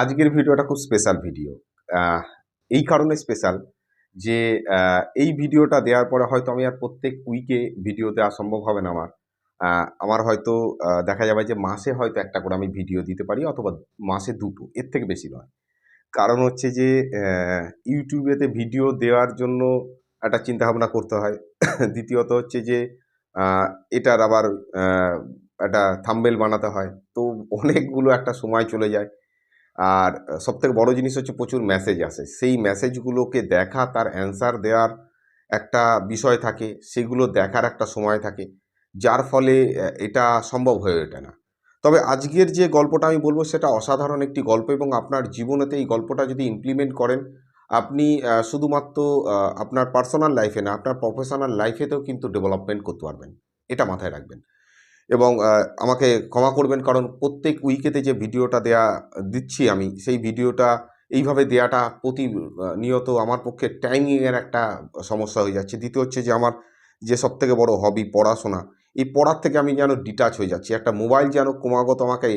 আজকের ভিডিওটা খুব স্পেশাল ভিডিও এই কারণে স্পেশাল যে এই ভিডিওটা দেওয়ার পরে হয়তো আমি আর প্রত্যেক উইকে ভিডিও দেওয়া সম্ভব হবে না আমার। আমার হয়তো দেখা যাবে যে মাসে হয়তো একটা করে আমি ভিডিও দিতে পারি অথবা মাসে দুটো, এর থেকে বেশি নয়। কারণ হচ্ছে যে ইউটিউবেতে ভিডিও দেওয়ার জন্য একটা চিন্তা ভাবনা করতে হয়। দ্বিতীয়ত হচ্ছে যে এটার আবার একটা থাম্বেল বানাতে হয়। তো অনেকগুলো একটা সময় চলে যায়। আর সব থেকে বড় জিনিস হচ্ছে প্রচুর মেসেজ আসে। সেই মেসেজগুলোকে দেখা, তার অ্যান্সার দেওয়ার একটা বিষয় থাকে, সেগুলো দেখার একটা সময় থাকে, যার ফলে এটা সম্ভব হয়ে ওঠে না। তবে আজকের যে গল্পটা আমি বলব, সেটা অসাধারণ একটি গল্প এবং আপনার জীবনেতে এই গল্পটা যদি ইমপ্লিমেন্ট করেন, আপনি শুধুমাত্র আপনার পার্সোনাল লাইফে না, আপনার প্রফেশনাল লাইফেতেও কিন্তু ডেভেলপমেন্ট করতে পারবেন। এটা মাথায় রাখবেন। এবং আমাকে ক্ষমা করবেন কারণ প্রত্যেক উইকেতে যে ভিডিওটা দেয়া, দিচ্ছি আমি, সেই ভিডিওটা এইভাবে দেয়াটা প্রতি নিয়ত আমার পক্ষে টাইমিংয়ের একটা সমস্যা হয়ে যাচ্ছে। দ্বিতীয় হচ্ছে যে আমার যে সব থেকে বড় হবি পড়াশোনা, এই পড়ার থেকে আমি যেন ডিটাচ হয়ে যাচ্ছি। একটা মোবাইল যেন ক্রমাগত আমাকে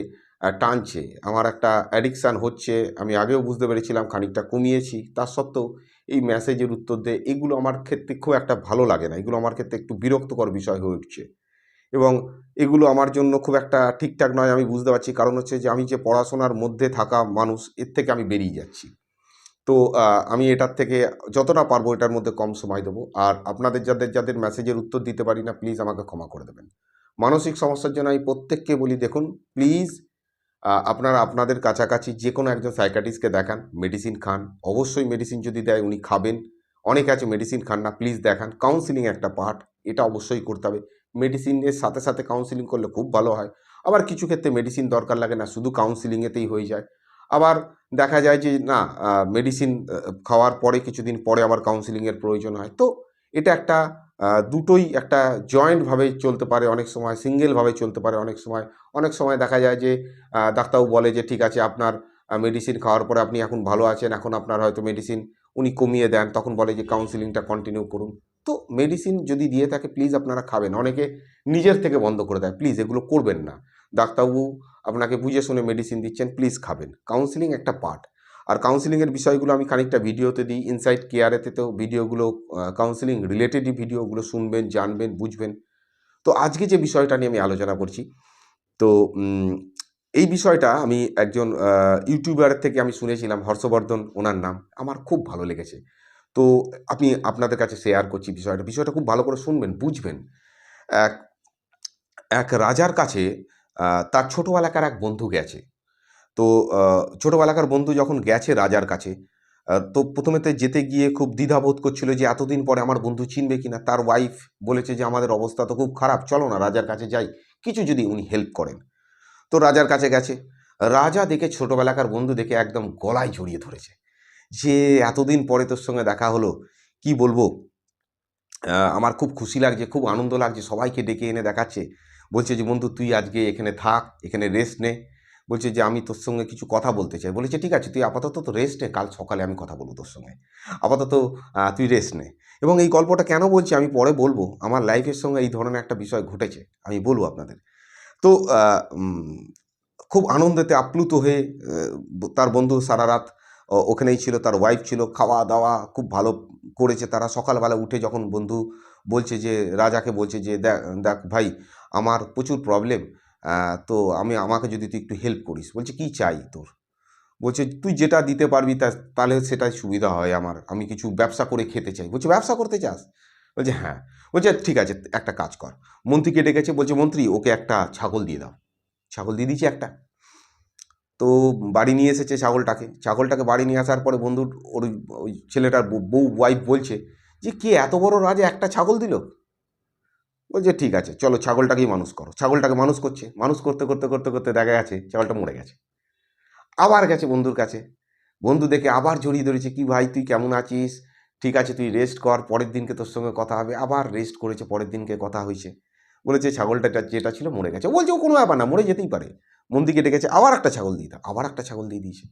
টানছে। আমার একটা অ্যাডিকশান হচ্ছে, আমি আগেও বুঝতে পেরেছিলাম খানিকটা কমিয়েছি। তার সত্ত্বেও এই মেসেজের উত্তর দিয়ে এগুলো আমার ক্ষেত্রে খুব একটা ভালো লাগে না। এগুলো আমার ক্ষেত্রে একটু বিরক্তকর বিষয় হয়ে উঠছে। এবং এগুলো আমার জন্য খুব একটা ঠিকঠাক নয় আমি বুঝতে পারছি। কারণ হচ্ছে যে আমি যে পড়াশোনার মধ্যে থাকা মানুষ, এর থেকে আমি বেরিয়ে যাচ্ছি। তো আমি এটার থেকে যতটা পারব এটার মধ্যে কম সময় দেবো। আর আপনাদের যাদের যাদের মেসেজের উত্তর দিতে পারি না প্লিজ আমাকে ক্ষমা করে দেবেন। মানসিক সমস্যার জন্য আমি প্রত্যেককে বলি, দেখুন প্লিজ আপনারা আপনাদের কাছাকাছি যে কোনো একজন সাইকাটিস্টকে দেখান মেডিসিন খান। অবশ্যই মেডিসিন যদি দেয়, উনি খাবেন। অনেকে আছে মেডিসিন খান না প্লিজ দেখান। কাউন্সিলিং একটা পার্ট এটা অবশ্যই করতে হবে। মেডিসিনের সাথে সাথে কাউন্সিলিং করলে খুব ভালো হয়। আবার কিছু ক্ষেত্রে মেডিসিন দরকার লাগে না শুধু কাউন্সিলিংয়েতেই হয়ে যায়। আবার দেখা যায় যে না মেডিসিন খাওয়ার পরে কিছুদিন পরে আবার কাউন্সিলিংয়ের প্রয়োজন হয়। তো এটা একটা দুটোই একটা জয়েন্টভাবে চলতে পারে অনেক সময় সিঙ্গেলভাবে চলতে পারে অনেক সময় অনেক সময় দেখা যায় যে আহ, ডাক্তারবাবু বলে যে ঠিক আছে আপনার মেডিসিন খাওয়ার পরে আপনি এখন ভালো আছেন এখন আপনার হয়তো মেডিসিন উনি কমিয়ে দেন। তখন বলে যে কাউন্সিলিংটা কন্টিনিউ করুন। তো মেডিসিন যদি দিয়ে থাকে প্লিজ আপনারা খাবেন। অনেকে নিজের থেকে বন্ধ করে দেয় প্লিজ এগুলো করবেন না। ডাক্তারবাবু আপনাকে বুঝে শুনে মেডিসিন দিচ্ছেন প্লিজ খাবেন। কাউন্সিলিং একটা পার্ট আর কাউন্সিলিংয়ের বিষয়গুলো আমি খানিকটা ভিডিওতে দিই ইনসাইট তো ভিডিওগুলো কাউন্সিলিং রিলেটেডই ভিডিওগুলো শুনবেন জানবেন বুঝবেন। তো আজকে যে বিষয়টা নিয়ে আমি আলোচনা করছি তো এই বিষয়টা আমি একজন আহ, ইউটিউবারের থেকে আমি শুনেছিলাম হর্ষবর্ধন ওনার নাম। আমার খুব ভালো লেগেছে। তো আমি আপনাদের কাছে শেয়ার করছি বিষয়টা। বিষয়টা খুব ভালো করে শুনবেন, বুঝবেন। এক এক রাজার কাছে তার ছোটোবেলাকার এক বন্ধু গেছে। তো ছোটোবেলাকার বন্ধু যখন গেছে রাজার কাছে তো প্রথমেতে যেতে গিয়ে খুব দ্বিধাবোধ করছিল যে, এতদিন পরে আমার বন্ধু চিনবে কিনা? তার ওয়াইফ বলেছে যে, আমাদের অবস্থা তো খুব খারাপ, চলো না রাজার কাছে যাই। কিছু যদি উনি হেল্প করেন। তো রাজার কাছে গেছে। রাজা দেখে ছোটোবেলাকার বন্ধু দেখে একদম গলায় জড়িয়ে ধরেছে। যে এতদিন পরে তোর সঙ্গে দেখা হলো, কি বলব? আমার খুব খুশি লাগছে, খুব আনন্দ লাগছে, সবাইকে ডেকে এনে দেখাচ্ছে। বলছে যে, বন্ধু, তুই আজকে এখানে থাক, এখানে রেস্ট নে। বলছে যে, আমি তোর সঙ্গে কিছু কথা বলতে চাই। বলেছে, ঠিক আছে, তুই আপাতত তো রেস্ট নে, কাল সকালে আমি কথা বলব তোর সঙ্গে। আপাতত তুই রেস্ট নে। এবং এই গল্পটা কেন বলছি আমি পরে বলব, আমার লাইফের সঙ্গে এই ধরনের একটা বিষয় ঘটেছে, আমি বলব আপনাদের। তো খুব আনন্দেতে আপ্লুত হয়ে তার বন্ধু সারা রাত ওখানেই ছিল, তার ওয়াইফ ছিল, খাওয়া দাওয়া খুব ভালো করেছে তারা। সকালবেলা উঠে যখন বন্ধু বলছে যে, রাজাকে বলছে যে, দেখ দেখ ভাই, আমার প্রচুর প্রবলেম তো আমি, আমাকে যদি তুই একটু হেল্প করিস। বলছে, কি চাই তোর? বলছে, তুই যেটা দিতে পারবি তা, তাহলে সেটাই সুবিধা হয় আমার। আমি কিছু ব্যবসা করে খেতে চাই। বলছে, ব্যবসা করতে চাস? বলছে হ্যাঁ। বলছে, ঠিক আছে, একটা কাজ কর। মন্ত্রীকে ডেকেছে, বলছে, মন্ত্রী, ওকে একটা ছাগল দিয়ে দাও। ছাগল দিয়ে দিয়েছি একটা। তো বাড়ি নিয়ে এসেছে ছাগলটাকে। ছাগলটাকে বাড়ি নিয়ে আসার পরে বন্ধুর ওর ওই- ছেলেটার বউ- ওয়াইফ বলছে যে, কে এত বড় রাজা একটা ছাগল দিল? বলছে, ঠিক আছে, চলো ছাগলটাকেই মানুষ করো। ছাগলটাকে মানুষ করছে। মানুষ করতে করতে করতে করতে দেখা গেছে ছাগলটা মরে গেছে। আবার গেছে বন্ধুর কাছে। বন্ধু দেখে আবার জড়িয়ে ধরেছে, কি ভাই, তুই কেমন আছিস? ঠিক আছে, তুই রেস্ট কর, পরের দিনকে তোর সঙ্গে কথা হবে। আবার রেস্ট করেছে, পরের দিনকে কথা হয়েছে। বলেছে, ছাগলটা যেটা ছিল মরে গেছে। বলছে, ও কোনো ব্যাপার না, মরে যেতেই পারে। মন্দিকে ডেকেছে, আবার একটা ছাগল দিয়ে আবার একটা ছাগল দিয়ে দিয়েছে।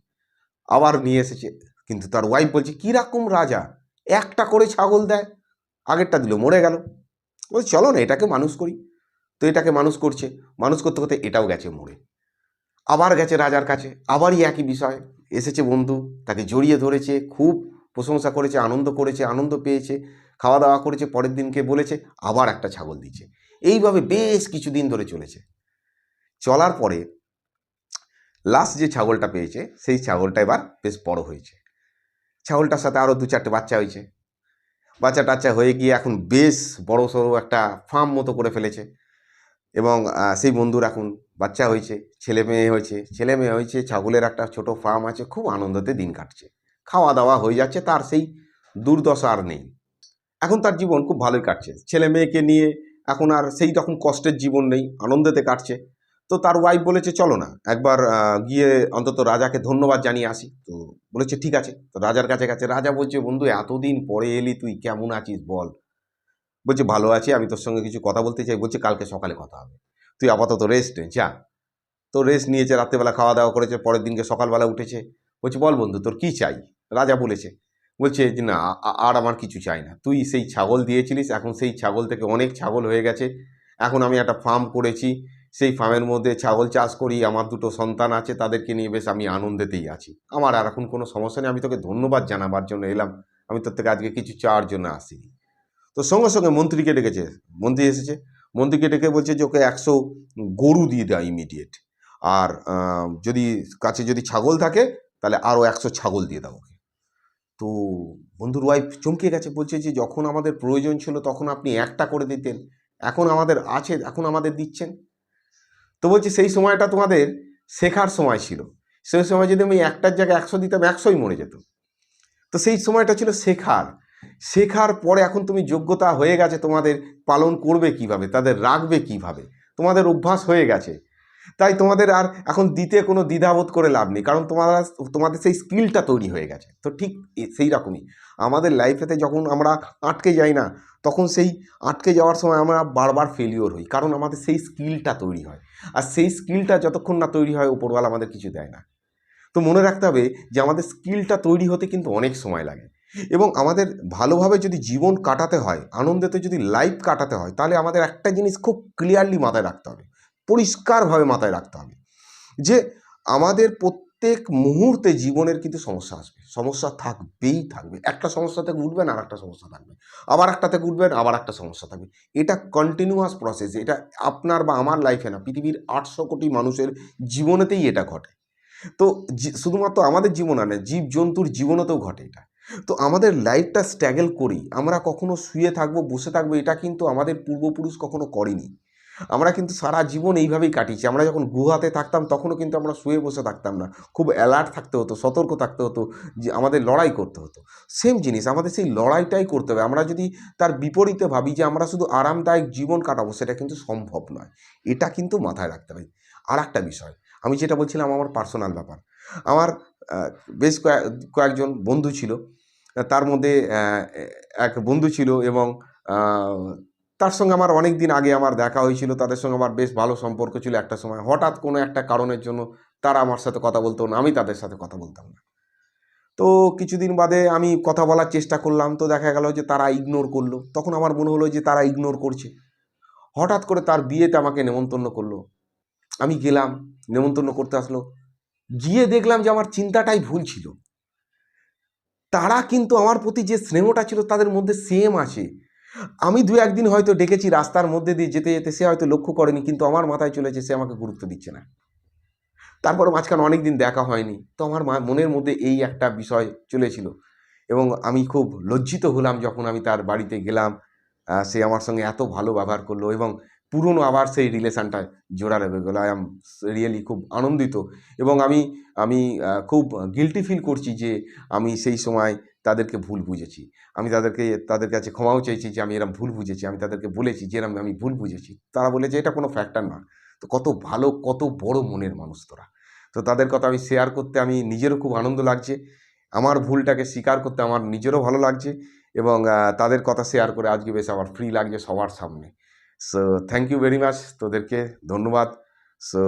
আবার নিয়ে এসেছে, কিন্তু তার ওয়াইফ বলছে কীরকম রাজা? একটা করে ছাগল দেয়, আগেরটা দিল, মরে গেল। বলছে, চলো না, এটাকে মানুষ করি। তো এটাকে মানুষ করছে, মানুষ করতে করতে এটাও গেছে মরে। আবার গেছে রাজার কাছে, আবারই একই বিষয়, এসেছে বন্ধু, তাকে জড়িয়ে ধরেছে, খুব প্রশংসা করেছে, আনন্দ করেছে, আনন্দ পেয়েছে, খাওয়া দাওয়া করেছে, পরের দিনকে বলেছে, আবার একটা ছাগল দিচ্ছে এইভাবে বেশ কিছুদিন ধরে চলেছে। চলার পরে লাস্ট যে ছাগলটা পেয়েছে, সেই ছাগলটা এবার বেশ বড় হয়েছে। ছাগলটার সাথে আরও দু চারটে বাচ্চা হয়েছে। বাচ্চা টাচ্চা হয়ে গিয়ে এখন বেশ বড় সড়ো একটা ফার্ম মতো করে ফেলেছে। এবং সেই বন্ধুর এখন বাচ্চা হয়েছে, ছেলে মেয়ে হয়েছে। ছেলে মেয়ে হয়েছে, ছাগলের একটা ছোট ফার্ম আছে, খুব আনন্দতে দিন কাটছে। খাওয়া দাওয়া হয়ে যাচ্ছে, তার সেই দুর্দশা আর নেই। এখন তার জীবন খুব ভালোই কাটছে। ছেলে মেয়েকে নিয়ে এখন আর সেই রকম কষ্টের জীবন নেই, আনন্দেতে কাটছে। তো তার ওয়াইফ বলেছে, চলো না, একবার গিয়ে অন্তত রাজাকে ধন্যবাদ জানিয়ে আসি। তো বলেছে, ঠিক আছে। তো রাজার কাছে কাছে রাজা বলছে, বন্ধু, এতদিন পরে এলি, তুই কেমন আছিস বল? বলছে, ভালো আছি, আমি তোর সঙ্গে কিছু কথা বলতে চাই। বলছে, কালকে সকালে কথা হবে। তুই আপাতত রেস্ট নে, যা। তো রেস্ট নিয়েছে, রাত্রেবেলা খাওয়া দাওয়া করেছে, পরের দিনকে সকালবেলা উঠেছে। বলছে, বল বন্ধু, তোর কি চাই? রাজা বলেছে, বলছে, যে না আর আমার কিছু চাই না। তুই সেই ছাগল দিয়েছিলিস, এখন সেই ছাগল থেকে অনেক ছাগল হয়ে গেছে। এখন আমি একটা ফার্ম করেছি সেই ফার্মের মধ্যে ছাগল চাষ করি, আমার দুটো সন্তান আছে তাদেরকে নিয়ে বেশ আমি আনন্দেতেই আছি। আমার আর এখন কোনো সমস্যা নেই, আমি তোকে ধন্যবাদ জানাবার জন্য এলাম। আমি তোর থেকে আজকে কিছু চাওয়ার জন্য আসিনি। তো সঙ্গে সঙ্গে মন্ত্রীকে ডেকেছে, মন্ত্রী এসেছে, মন্ত্রীকে ডেকে বলছে যে ওকে একশো গরু দিয়ে দেয় ইমিডিয়েট আর যদি কাছে যদি ছাগল থাকে, তাহলে আরও একশো ছাগল দিয়ে দাও ওকে। তো বন্ধুর ওয়াইফ চমকে গেছে, বলছে যে যখন আমাদের প্রয়োজন ছিল তখন আপনি একটা করে দিতেন। এখন আমাদের আছে, এখন আমাদের দিচ্ছেন। তো বলছি সেই সময়টা তোমাদের শেখার সময় ছিল। সেই সময় যদি আমি একটার জায়গায় একশো দিতাম, একশোই মরে যেত। তো সেই সময়টা ছিল শেখার। শেখার পরে এখন তুমি যোগ্যতা হয়ে গেছে, তোমাদের পালন করবে কীভাবে, তাদের রাখবে কীভাবে, তোমাদের অভ্যাস হয়ে গেছে। তাই তোমাদের আর এখন দিতে কোনো দ্বিধাবোধ করে লাভ নেই, কারণ তোমাদের তোমাদের সেই স্কিলটা তৈরি হয়ে গেছে। তো ঠিক সেই রকমই। আমাদের লাইফেতে যখন আমরা আটকে যাই না, তখন সেই আটকে যাওয়ার সময় আমরা বারবার ফেলিওর হই, কারণ আমাদের সেই স্কিলটা তৈরি হয়। আর সেই স্কিলটা যতক্ষণ না তৈরি হয় ওপরওয়ালা আমাদের কিছু দেয় না। তো মনে রাখতে হবে যে, আমাদের স্কিলটা তৈরি হতে কিন্তু অনেক সময় লাগে। এবং আমাদের ভালোভাবে যদি জীবন কাটাতে হয়, আনন্দেতে যদি লাইফ কাটাতে হয়, তাহলে আমাদের একটা জিনিস খুব ক্লিয়ারলি মাথায় রাখতে হবে, পরিষ্কারভাবে মাথায় রাখতে হবে। যে, আমাদের প্রত্যেক মুহূর্তে জীবনের কিন্তু সমস্যা আসবে। সমস্যা থাকবেই থাকবে। একটা সমস্যা থেকে উঠবেন আর একটা সমস্যা থাকবে। আবার একটা থেকে উঠবেন, আবার একটা সমস্যা থাকবে। এটা কন্টিনিউয়াস প্রসেস এটা আপনার বা আমার লাইফে না, পৃথিবীর আটশো কোটি মানুষের জীবনেতেই এটা ঘটে। তো শুধুমাত্র আমাদের জীবন না জীব জন্তুর জীবনেতেও ঘটে এটা। তো আমাদের লাইফটা স্ট্যাগল করি, আমরা কখনো শুয়ে থাকব, বসে থাকব, এটা কিন্তু আমাদের পূর্বপুরুষ কখনো করেনি। আমরা কিন্তু সারা জীবন এইভাবেই কাটিয়েছি। আমরা যখন গুহাতে থাকতাম, তখনও কিন্তু আমরা শুয়ে বসে থাকতাম না। খুব অ্যালার্ট থাকতে হতো, সতর্ক থাকতে হতো যে আমাদের লড়াই করতে হতো। সেম জিনিস, আমাদের সেই লড়াইটাই করতে হবে। আমরা যদি তার বিপরীতে ভাবি যে আমরা শুধু আরামদায়ক জীবন কাটাবো, সেটা কিন্তু সম্ভব নয়। এটা কিন্তু মাথায় রাখতে হবে। আর একটা বিষয়, আমি যেটা বলছিলাম আমার পার্সোনাল ব্যাপার। আমার বেশ কয়েক, কয়েকজন বন্ধু ছিল। তার মধ্যে এক বন্ধু ছিল এবং তার সঙ্গে আমার অনেক দিন আগে আমার দেখা হয়েছিল, তাদের সঙ্গে আমার বেশ ভালো সম্পর্ক ছিল একটা সময়। হঠাৎ কোনো একটা কারণের জন্য তারা আমার সাথে কথা বলতো না, আমি তাদের সাথে কথা বলতাম না। তো কিছুদিন বাদে আমি কথা বলার চেষ্টা করলাম, তো দেখা গেল যে তারা ইগনোর করল। তখন আমার মনে হলো যে তারা ইগনোর করছে। হঠাৎ করে তার বিয়েতে আমাকে নেমন্তন্ন করল। আমি গেলাম, নেমন্তন্ন করতে আসলো। গিয়ে দেখলাম যে আমার চিন্তাটাই ভুল ছিল। তারা কিন্তু আমার প্রতি যে স্নেহটা ছিল তাদের মধ্যে সেম আছে। আমি দু একদিন হয়তো ডেকেছি রাস্তার মধ্যে দিয়ে যেতে যেতে, সে হয়তো লক্ষ্য করেনি, কিন্তু আমার মাথায় চলেছে সে আমাকে গুরুত্ব দিচ্ছে না। তারপর মাঝখানে অনেক দিন দেখা হয়নি। তো আমার মনের মধ্যে এই একটা বিষয় চলেছিল এবং আমি খুব লজ্জিত হলাম যখন আমি তার বাড়িতে গেলাম। সে আমার সঙ্গে এত ভালো ব্যবহার করল এবং পুরনো আবার সেই রিলেশনটা জোড়া লেগে গেলো। আই এম রিয়েলি খুব আনন্দিত এবং আমি আমি খুব গিলটি ফিল করছি যে আমি সেই সময় তাদেরকে ভুল বুঝেছি। আমি তাদেরকে, তাদের কাছে ক্ষমাও চাইছি যে আমি এরম ভুল বুঝেছি, আমি তাদেরকে বলেছি যে এরম আমি ভুল বুঝেছি। তারা বলেছে এটা কোনো ফ্যাক্টর না। তো কত ভালো, কত বড় মনের মানুষ তোরা। তো তাদের কথা আমি শেয়ার করতে আমি নিজেরও খুব আনন্দ লাগছে। আমার ভুলটাকে স্বীকার করতে আমার নিজেরও ভালো লাগছে এবং তাদের কথা শেয়ার করে আজকে বেশ আমার ফ্রি লাগছে সবার সামনে। So thank you very much তোদেরকে, ধন্যবাদ। সো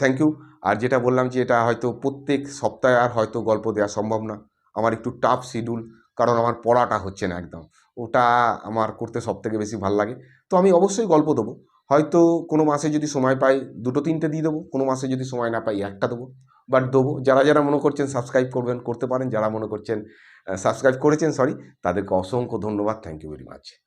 থ্যাংক ইউ আর যেটা বললাম যে এটা হয়তো প্রত্যেক সপ্তাহে আর হয়তো গল্প দেওয়া সম্ভব না। আমার একটু টাফ শিডিউল কারণ আমার পড়াটা হচ্ছে না একদম। ওটা আমার করতে সব থেকে বেশি ভালো লাগে। তো আমি অবশ্যই গল্প দেবো। হয়তো কোনো মাসে যদি সময় পাই, দুটো তিনটে দিয়ে দেবো। কোনো মাসে যদি সময় না পাই, একটা দেবো। বাট দেবো। যারা যারা মনে করছেন সাবস্ক্রাইব করবেন, করতে পারেন। যারা মনে করছেন সাবস্ক্রাইব করেছেন সরি তাদেরকে অসংখ্য ধন্যবাদ। Thank you very much